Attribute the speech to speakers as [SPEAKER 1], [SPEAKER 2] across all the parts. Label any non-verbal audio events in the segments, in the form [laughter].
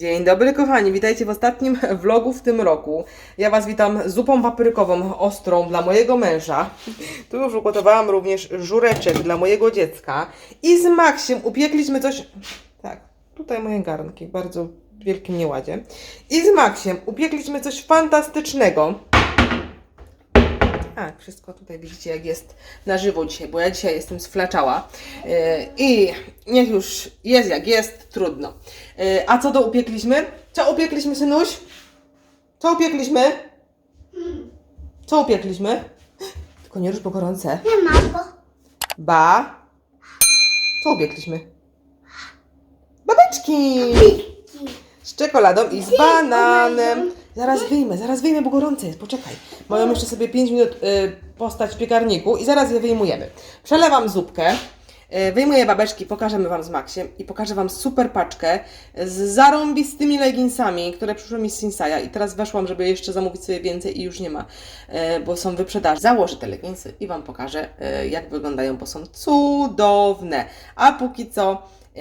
[SPEAKER 1] Dzień dobry kochani, witajcie w ostatnim [laughs] vlogu w tym roku. Ja Was witam zupą paprykową ostrą dla mojego męża. Tu już ugotowałam również żureczek dla mojego dziecka. I z Maksiem upiekliśmy coś... Tak, tutaj moje garnki bardzo wielkim nieładzie. I z Maksiem upiekliśmy coś fantastycznego. A, wszystko tutaj widzicie jak jest na żywo dzisiaj, bo ja dzisiaj jestem sflaczała. Yy, I niech już jest jak jest, trudno. Yy, a co to upiekliśmy? Co upiekliśmy, synuś? Co upiekliśmy? Co upiekliśmy? Tylko nie rusz, bo gorące.
[SPEAKER 2] Nie ma go.
[SPEAKER 1] Ba. Co upiekliśmy? Babeczki! Z czekoladą i z bananem. Zaraz wyjmę, zaraz wyjmę, bo gorące jest, poczekaj. Mają jeszcze sobie 5 minut y, postać w piekarniku i zaraz je wyjmujemy. Przelewam zupkę, y, wyjmuję babeczki, pokażemy Wam z Maxiem i pokażę Wam super paczkę z zarąbistymi leginsami, które przyszły mi z Sinsaja i teraz weszłam, żeby jeszcze zamówić sobie więcej i już nie ma, y, bo są wyprzedaż. Założę te leginsy i Wam pokażę, y, jak wyglądają, bo są cudowne. A póki co, y,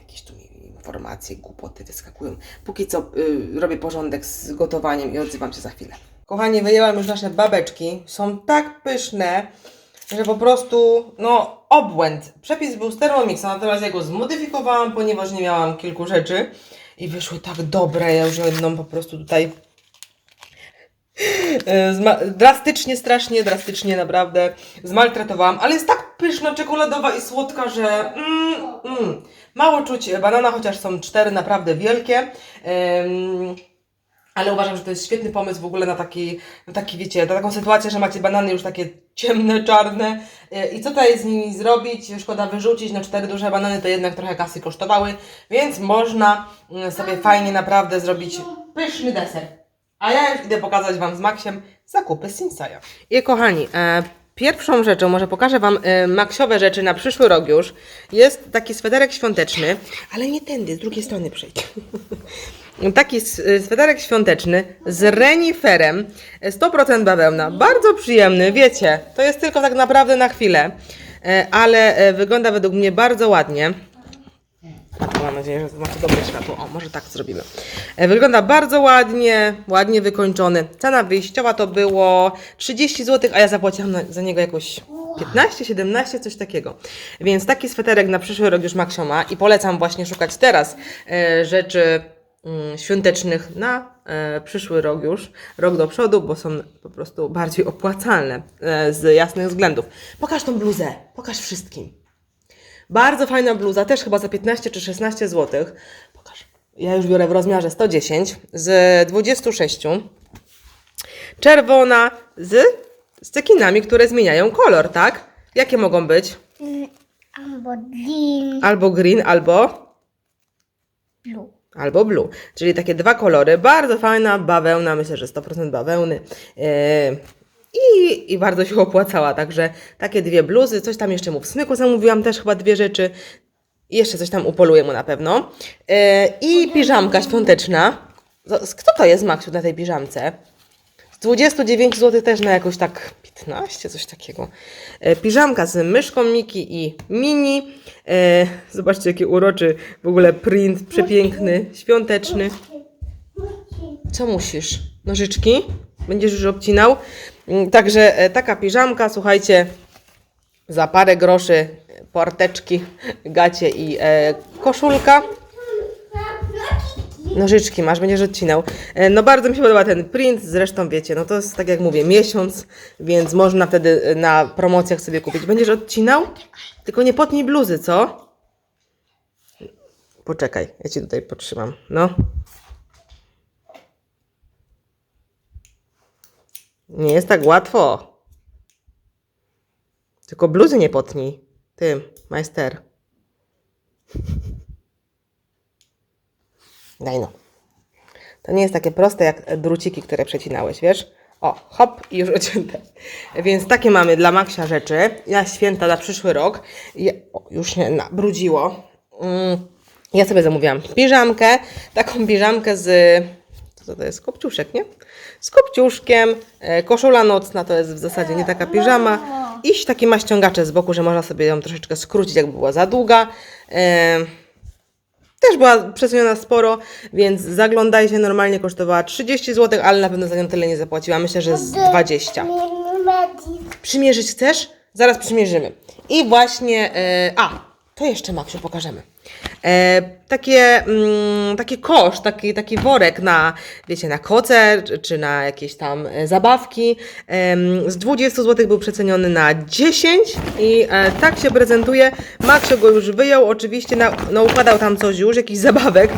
[SPEAKER 1] jakieś tu informacje, głupoty wyskakują. Póki co y, robię porządek z gotowaniem i odzywam się za chwilę. Kochani, wyjęłam już nasze babeczki. Są tak pyszne, że po prostu, no, obłęd. Przepis był z Thermomixa, natomiast ja go zmodyfikowałam, ponieważ nie miałam kilku rzeczy i wyszły tak dobre. Ja już jedną po prostu tutaj zma- drastycznie, strasznie, drastycznie naprawdę zmaltretowałam, ale jest tak pyszna, czekoladowa i słodka, że mm, mm. mało czuć banana, chociaż są cztery naprawdę wielkie. Em, ale uważam, że to jest świetny pomysł w ogóle na taki, na taki, wiecie, na taką sytuację, że macie banany już takie ciemne, czarne. E, I co tutaj z nimi zrobić? Szkoda wyrzucić, no cztery duże banany to jednak trochę kasy kosztowały, więc można mm, sobie fajnie naprawdę zrobić pyszny deser. A ja już idę pokazać Wam z Maxiem zakupy z Sinsaja. I kochani, e, pierwszą rzeczą, może pokażę Wam e, Maxiowe rzeczy na przyszły rok już. Jest taki sweterek świąteczny, ale nie tędy, z drugiej strony przejdź. [laughs] Taki s- sweterek świąteczny z reniferem, 100% bawełna, bardzo przyjemny, wiecie, to jest tylko tak naprawdę na chwilę, e, ale e, wygląda według mnie bardzo ładnie. Mam nadzieję, że macie dobre światło. O, może tak zrobimy. E, Wygląda bardzo ładnie, ładnie wykończony. Cena wyjściowa to było 30 zł, a ja zapłaciłam za niego jakoś 15, 17, coś takiego. Więc taki sweterek na przyszły rok już Maxio ma i polecam właśnie szukać teraz e, rzeczy mm, świątecznych na e, przyszły rok już, rok do przodu, bo są po prostu bardziej opłacalne z jasnych względów. Pokaż tą bluzę, pokaż wszystkim. Bardzo fajna bluza, też chyba za 15 czy 16 zł. Pokaż. Ja już biorę w rozmiarze 110 z 26. Czerwona z, z cekinami, które zmieniają kolor, tak? Jakie mogą być?
[SPEAKER 2] Albo green.
[SPEAKER 1] Albo green, albo,
[SPEAKER 2] Blue.
[SPEAKER 1] albo blue. Czyli takie dwa kolory. Bardzo fajna bawełna, myślę, że 100% bawełny. Yy, i, I bardzo się opłacała, także takie dwie bluzy, coś tam jeszcze mu w smyku zamówiłam, też chyba dwie rzeczy. Jeszcze coś tam upoluję mu na pewno. Yy, I piżamka świąteczna. Kto to jest Maksiu na tej piżamce? Z 29 zł też na jakoś tak 15, coś takiego. E, piżamka z myszką Miki i Mini. E, zobaczcie, jaki uroczy w ogóle print, przepiękny, świąteczny. Co musisz? Nożyczki? Będziesz już obcinał? Mm, Także e, taka piżamka, słuchajcie, za parę groszy porteczki, gacie i e, koszulka. Nożyczki masz, będziesz odcinał. E, No bardzo mi się podoba ten print, zresztą wiecie, no to jest tak jak mówię, miesiąc, więc można wtedy e, na promocjach sobie kupić. Będziesz odcinał? Tylko nie potnij bluzy, co? Poczekaj, ja Ci tutaj potrzymam. No. Nie jest tak łatwo. Tylko bluzy nie potnij. Ty, majster. Daj no. To nie jest takie proste jak druciki, które przecinałeś, wiesz? O, hop i już odcięte. Więc takie mamy dla Maksia rzeczy. Ja święta na przyszły rok. Ja, o, już się nabrudziło. Mm, ja sobie zamówiłam piżamkę. Taką piżamkę z... Co to jest? Kopciuszek, nie? Z kopciuszkiem. E, koszula nocna to jest w zasadzie nie taka piżama. Iść takie ma ściągacze z boku, że można sobie ją troszeczkę skrócić, jakby była za długa. E, Też była przeceniona sporo, więc zaglądajcie, normalnie kosztowała 30 zł, ale na pewno za nią tyle nie zapłaciłam, myślę, że z 20. Przymierzyć chcesz? Zaraz przymierzymy. I właśnie, e, a, to jeszcze Maksiu pokażemy. E, takie, mm, taki kosz, taki, taki worek na, wiecie, na koce, czy, na jakieś tam e, zabawki. Z 20 zł był przeceniony na 10 i e, tak się prezentuje. Maksio go już wyjął, oczywiście na, no, układał tam coś już, jakiś zabawek.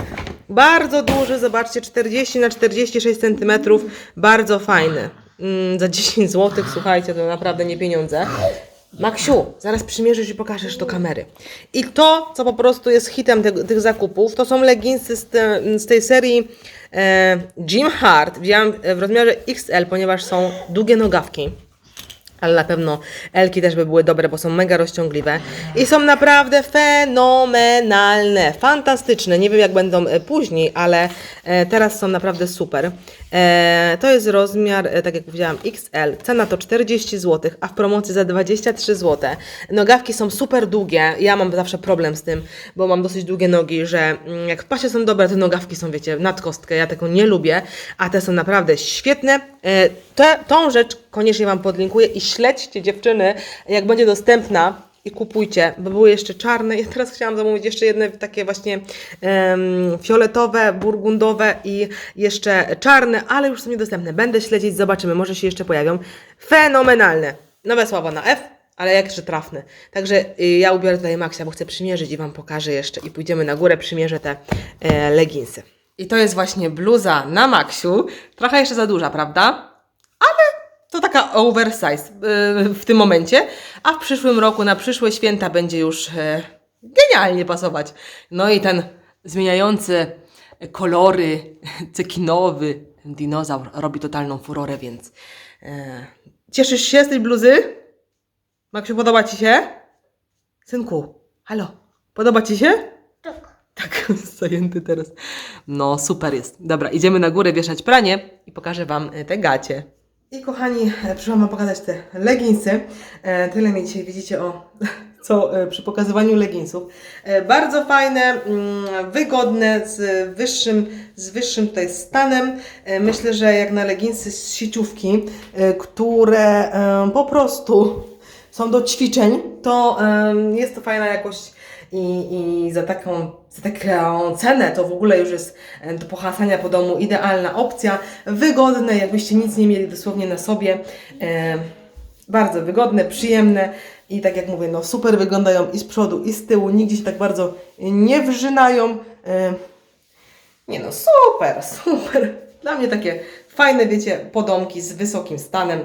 [SPEAKER 1] Bardzo duży, zobaczcie, 40 na 46 cm, bardzo fajny. Mm, za 10 zł, słuchajcie, to naprawdę nie pieniądze. Maksiu, zaraz przymierzysz i pokażesz do kamery. I to, co po prostu jest hitem te, tych zakupów, to są leginsy z, te, z tej serii e, Jim Hart. Wziąłam w rozmiarze XL, ponieważ są długie nogawki. Ale na pewno Elki też by były dobre, bo są mega rozciągliwe. I są naprawdę fenomenalne, fantastyczne. Nie wiem jak będą e, później, ale e, teraz są naprawdę super. E, to jest rozmiar, e, tak jak powiedziałam, XL. Cena to 40 zł, a w promocji za 23 zł. Nogawki są super długie. Ja mam zawsze problem z tym, bo mam dosyć długie nogi, że mm, jak w pasie są dobre, to nogawki są, wiecie, nad kostkę. Ja tego nie lubię, a te są naprawdę świetne. E, te, tą rzecz koniecznie Wam podlinkuję i śledźcie dziewczyny, jak będzie dostępna i kupujcie, bo były jeszcze czarne. Ja teraz chciałam zamówić jeszcze jedne takie właśnie em, fioletowe, burgundowe i jeszcze czarne, ale już są niedostępne. Będę śledzić, zobaczymy, może się jeszcze pojawią. Fenomenalne. Nowe słowo na F, ale jakże trafne. Także y, ja ubiorę tutaj Maxia, bo chcę przymierzyć i Wam pokażę jeszcze i pójdziemy na górę, przymierzę te e, leginsy. I to jest właśnie bluza na Maxiu. Trochę jeszcze za duża, prawda? To taka oversize yy, w tym momencie, a w przyszłym roku, na przyszłe święta będzie już e, genialnie pasować. No i ten zmieniający kolory, cekinowy dinozaur robi totalną furorę, więc e, cieszysz się z tej bluzy? Maksiu, podoba Ci się? Synku, halo, podoba Ci się?
[SPEAKER 2] Tak.
[SPEAKER 1] Tak, [laughs] zajęty teraz. No, super jest. Dobra, idziemy na górę wieszać pranie i pokażę Wam e, te gacie. I kochani, e, przyszłam Wam pokazać te leginsy. E, tyle mi dzisiaj widzicie o [laughs] co e, przy pokazywaniu leginsów. Bardzo fajne, mm, wygodne, z wyższym, z wyższym tutaj stanem. Myślę, że jak na leginsy z sieciówki, które po prostu są do ćwiczeń, to jest to fajna jakość i, i za, taką, za taką cenę to w ogóle już jest e, do pohasania po domu idealna opcja. Wygodne, jakbyście nic nie mieli dosłownie na sobie. E, bardzo wygodne, przyjemne i tak jak mówię, no super wyglądają i z przodu i z tyłu, nigdzie się tak bardzo nie wrzynają. E, nie no, super, [laughs] super. Dla mnie takie fajne, wiecie, podomki z wysokim stanem.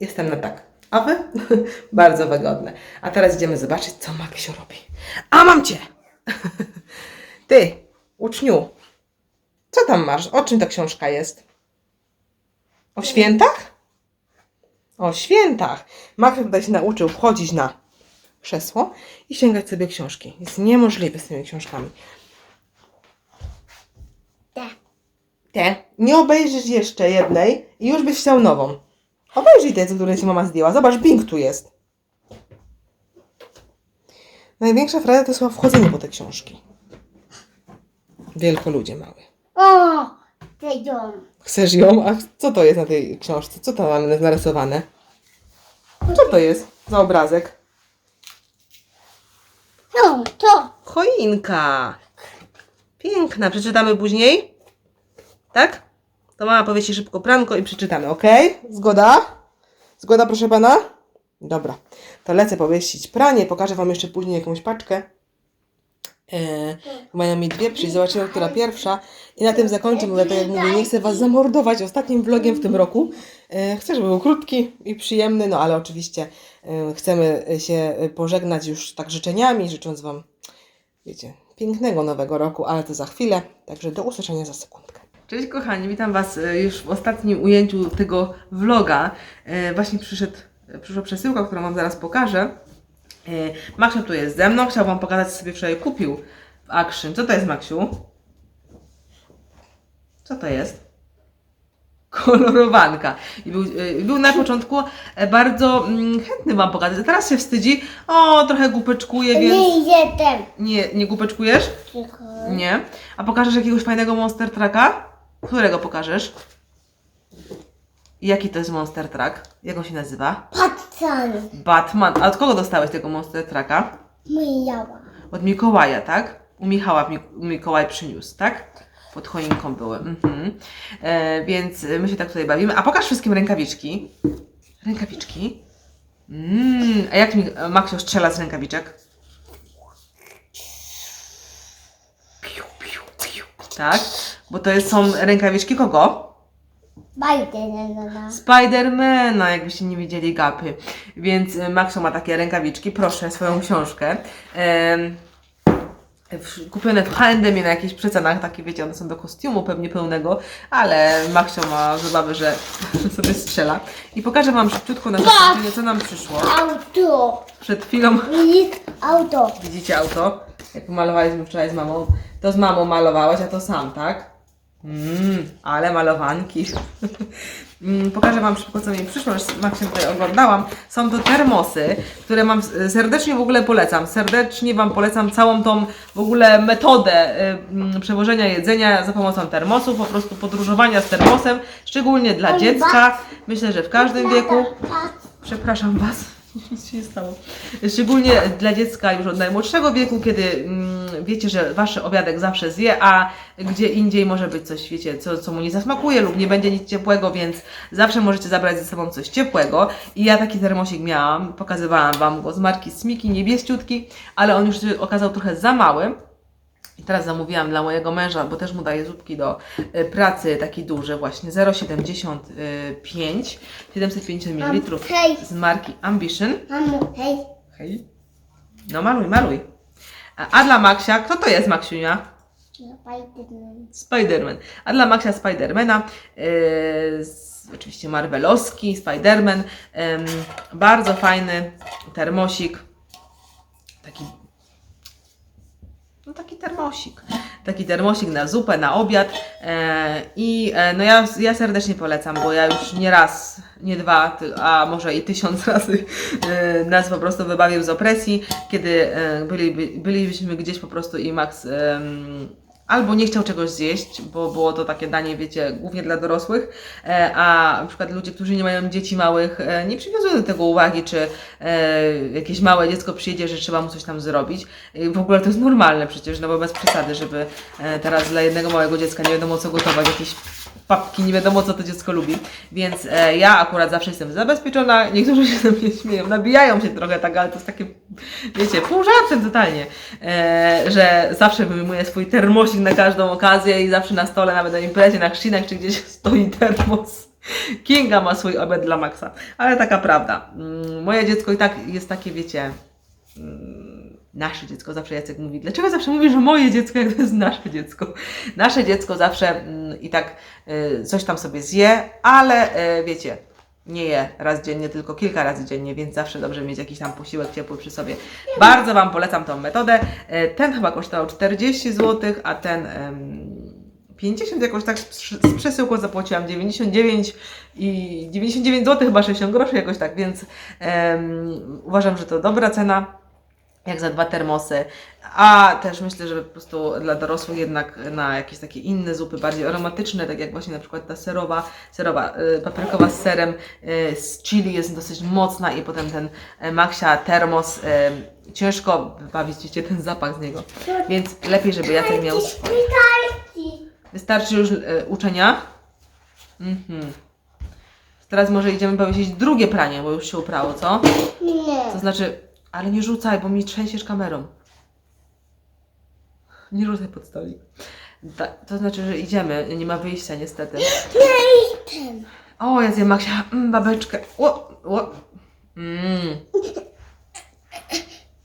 [SPEAKER 1] Jestem na tak. A wy? [laughs] Bardzo wygodne. A teraz idziemy zobaczyć, co Maksio robi. A mam cię! [laughs] Ty, uczniu, co tam masz? O czym ta książka jest? O świętach? O świętach. Maksio tutaj się nauczył wchodzić na krzesło i sięgać sobie książki. Jest niemożliwy z tymi książkami.
[SPEAKER 2] Tak.
[SPEAKER 1] Te, nie obejrzysz jeszcze jednej i już byś chciał nową. Obejrzyj te, które ci mama zdjęła. Zobacz, Bing tu jest. Największa frajda to jest chyba wchodzenie po te książki. Wielko ludzie mały.
[SPEAKER 2] O! Dom.
[SPEAKER 1] Chcesz ją? A co to jest na tej książce? Co tam mamy narysowane? Co to jest za obrazek?
[SPEAKER 2] No, to.
[SPEAKER 1] Choinka. Piękna. Przeczytamy później? Tak? To mama powiesi szybko pranko i przeczytamy, ok? Zgoda? Zgoda, proszę pana? Dobra. To lecę powiesić pranie. Pokażę wam jeszcze później jakąś paczkę. Eee, mają mi dwie, przyjść zobaczymy, która pierwsza. I na tym zakończę, bo tak jak mówię, nie chcę was zamordować ostatnim vlogiem w tym roku. Eee, chcę, żeby był krótki i przyjemny, no ale oczywiście e, chcemy się pożegnać już tak życzeniami, życząc wam wiecie, pięknego nowego roku, ale to za chwilę, także do usłyszenia za sekundkę. Cześć kochani, witam Was e, już w ostatnim ujęciu tego vloga. E, Właśnie przyszedł, przyszła przesyłka, którą Wam zaraz pokażę. E, Maksiu tu jest ze mną, chciał Wam pokazać, co sobie wczoraj kupił w Action. Co to jest Maksiu? Co to jest? kolorowanka. I był, y, był na początku e, bardzo mm, chętny Wam pokazać. Teraz się wstydzi. O, trochę głupeczkuje, więc...
[SPEAKER 2] Nie jeden.
[SPEAKER 1] Nie, nie głupeczkujesz? Nie. A pokażesz jakiegoś fajnego Monster Trucka? Którego pokażesz? Jaki to jest Monster Truck? Jak on się nazywa?
[SPEAKER 2] Patrzan.
[SPEAKER 1] Batman. A od kogo dostałeś tego Monster Trucka?
[SPEAKER 2] Myjała.
[SPEAKER 1] Od Mikołaja, tak? U Michała Mi- Mikołaj przyniósł, tak? Pod choinką były. Mhm. E, więc my się tak tutaj bawimy. A pokaż wszystkim rękawiczki. Rękawiczki. Mm, a jak mi Maksio strzela z rękawiczek? Piu, piu, piu. Tak? Bo to jest, są rękawiczki kogo?
[SPEAKER 2] Bajden na na.
[SPEAKER 1] Spidermana, jakbyście nie widzieli gapy. Więc y, Maxo ma takie rękawiczki, proszę, swoją książkę. Em, w- kupione w H&M na jakichś przecenach, takie wiecie, one są do kostiumu pewnie pełnego, ale Maxio ma zabawy, że [laughs] sobie strzela. I pokażę Wam szybciutko na zakończenie, co nam przyszło.
[SPEAKER 2] Auto.
[SPEAKER 1] Przed chwilą
[SPEAKER 2] Widzisz? Auto.
[SPEAKER 1] widzicie auto, jak malowaliśmy wczoraj z mamą. To z mamą malowałeś, a to sam, tak? Mmm, ale malowanki. [laughs] Mm, Pokażę Wam szybko, co mi przyszło, już Maksiem tutaj oglądałam. Są to termosy, które mam serdecznie w ogóle polecam. Serdecznie Wam polecam całą tą w ogóle metodę y, mm, przewożenia jedzenia za pomocą termosów, po prostu podróżowania z termosem, szczególnie dla dziecka. Myślę, że w każdym wieku. Przepraszam Was, nic się stało. Szczególnie dla dziecka już od najmłodszego wieku, kiedy mm, wiecie, że Wasz obiadek zawsze zje, a gdzie indziej może być coś, wiecie, co, co mu nie zasmakuje lub nie będzie nic ciepłego, więc zawsze możecie zabrać ze sobą coś ciepłego. I ja taki termosik miałam, pokazywałam Wam go z marki Smiki, niebieściutki, ale on już się okazał trochę za mały. I teraz zamówiłam dla mojego męża, bo też mu daję zupki do y, pracy, taki duży właśnie, 0,75, 750 ml z marki Ambition.
[SPEAKER 2] Mamo, hej.
[SPEAKER 1] Hej. No maluj, maluj. A, dla Maxia, kto to jest Maksiunia?
[SPEAKER 2] Bajden.
[SPEAKER 1] Spiderman. A dla Maxia Spidermana, yy, oczywiście Marvelowski, Spiderman, ym, bardzo fajny termosik, taki, no taki termosik, taki termosik na zupę, na obiad. E, i e, no ja, ja serdecznie polecam, bo ja już nie raz, nie dwa, a może i tysiąc [laughs] razy e, nas po prostu wybawił z opresji, kiedy byli, byliśmy gdzieś po prostu i Max albo nie chciał czegoś zjeść, bo było to takie danie, wiecie, głównie dla dorosłych, e, a na przykład ludzie, którzy nie mają dzieci małych, e, nie przywiązują do tego uwagi, czy e, jakieś małe dziecko przyjedzie, że trzeba mu coś tam zrobić. W ogóle to jest normalne przecież, no bo bez przesady, żeby teraz dla jednego małego dziecka nie wiadomo co gotować, jakieś papki, nie wiadomo co to dziecko lubi. Więc e, ja akurat zawsze jestem zabezpieczona. Niektórzy się ze mnie śmieją, nabijają się trochę tak, ale to jest takie, wiecie, pół żartem totalnie, e, że zawsze wyjmuję swój termosik na każdą okazję i zawsze na stole, nawet na imprezie, na chrzcinach czy gdzieś stoi termos. Kinga ma swój obiad dla Maxa, ale taka prawda. Mm, Moje dziecko i tak jest takie, wiecie, mm, nasze dziecko, zawsze Jacek mówi, dlaczego zawsze mówisz, że moje dziecko, jak to jest nasze dziecko? Nasze dziecko zawsze mm, i tak y, coś tam sobie zje, ale y, wiecie, nie je raz dziennie, tylko kilka razy dziennie, więc zawsze dobrze mieć jakiś tam posiłek ciepły przy sobie. Bardzo Wam polecam tą metodę. Y, Ten chyba kosztował 40 zł, a ten em, 50 jakoś tak z z przesyłką zapłaciłam 99 i 99 zł chyba 60 groszy jakoś tak, więc em, uważam, że to dobra cena jak za dwa termosy, a też myślę, że po prostu dla dorosłych jednak na jakieś takie inne zupy, bardziej aromatyczne, tak jak właśnie na przykład ta serowa, serowa, y, paprykowa z serem, y, z chili jest dosyć mocna i potem ten y, Maxia termos, ciężko wybawić się ten zapach z niego, więc lepiej, żeby Jacek miał swoje.
[SPEAKER 2] Witajcie.
[SPEAKER 1] Wystarczy już uczenia? Mhm. Teraz może idziemy powiedzieć drugie pranie, bo już się uprało, co?
[SPEAKER 2] Nie.
[SPEAKER 1] To znaczy, ale nie rzucaj, bo mi trzęsiesz kamerą. Nie rzucaj pod stolik. Ta, to znaczy, że idziemy, nie ma wyjścia niestety.
[SPEAKER 2] Ten.
[SPEAKER 1] O, ja zjem Maksia, mm, babeczkę. O, o. Mm.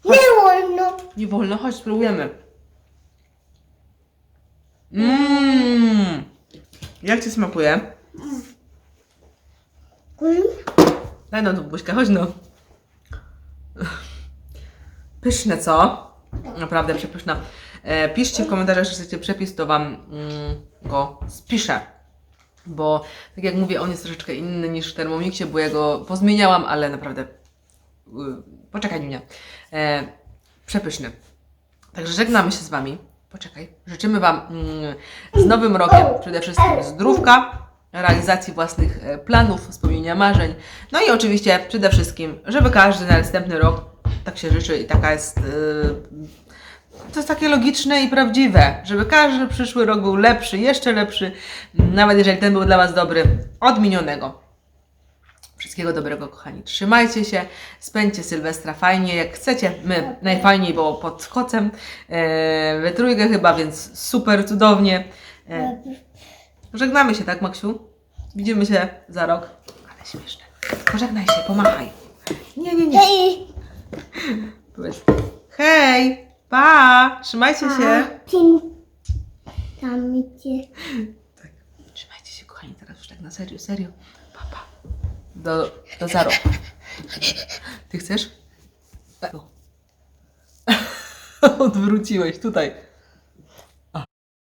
[SPEAKER 2] Nie wolno.
[SPEAKER 1] Nie wolno, chodź, spróbujemy. Mmm. Jak Ci smakuje?
[SPEAKER 2] Hmm?
[SPEAKER 1] Daj no tu buźkę, chodź no. Pyszne, co? Naprawdę przepyszna. E, piszcie w komentarzach, że chcecie przepis, to Wam mm, go spiszę. bo tak jak mówię, on jest troszeczkę inny niż w Thermomixie, bo ja go pozmieniałam, ale naprawdę y, poczekaj mnie. E, przepyszny. Także żegnamy się z Wami. Poczekaj. Życzymy Wam mm, z Nowym Rokiem przede wszystkim zdrówka, realizacji własnych e, planów, spełnienia marzeń. No i oczywiście przede wszystkim, żeby każdy na następny rok tak się życzy i taka jest. Yy, to jest takie logiczne i prawdziwe, żeby każdy przyszły rok był lepszy, jeszcze lepszy, nawet jeżeli ten był dla Was dobry, od minionego. Wszystkiego dobrego, kochani. Trzymajcie się, spędźcie Sylwestra fajnie, jak chcecie. My najfajniej było pod kocem, e, we trójkę chyba, więc super, cudownie. E, żegnamy się, tak, Maksiu? Widzimy się za rok. Ale śmieszne. Pożegnaj się, pomachaj. Nie, nie, nie. Hej! Pa, trzymajcie się.
[SPEAKER 2] Tim. Tam idzie.
[SPEAKER 1] Tak. Trzymajcie się, kochani, teraz już tak na serio, serio. Papa. Do, do za rok. Ty chcesz? Tak. [laughs] Odwróciłeś tutaj.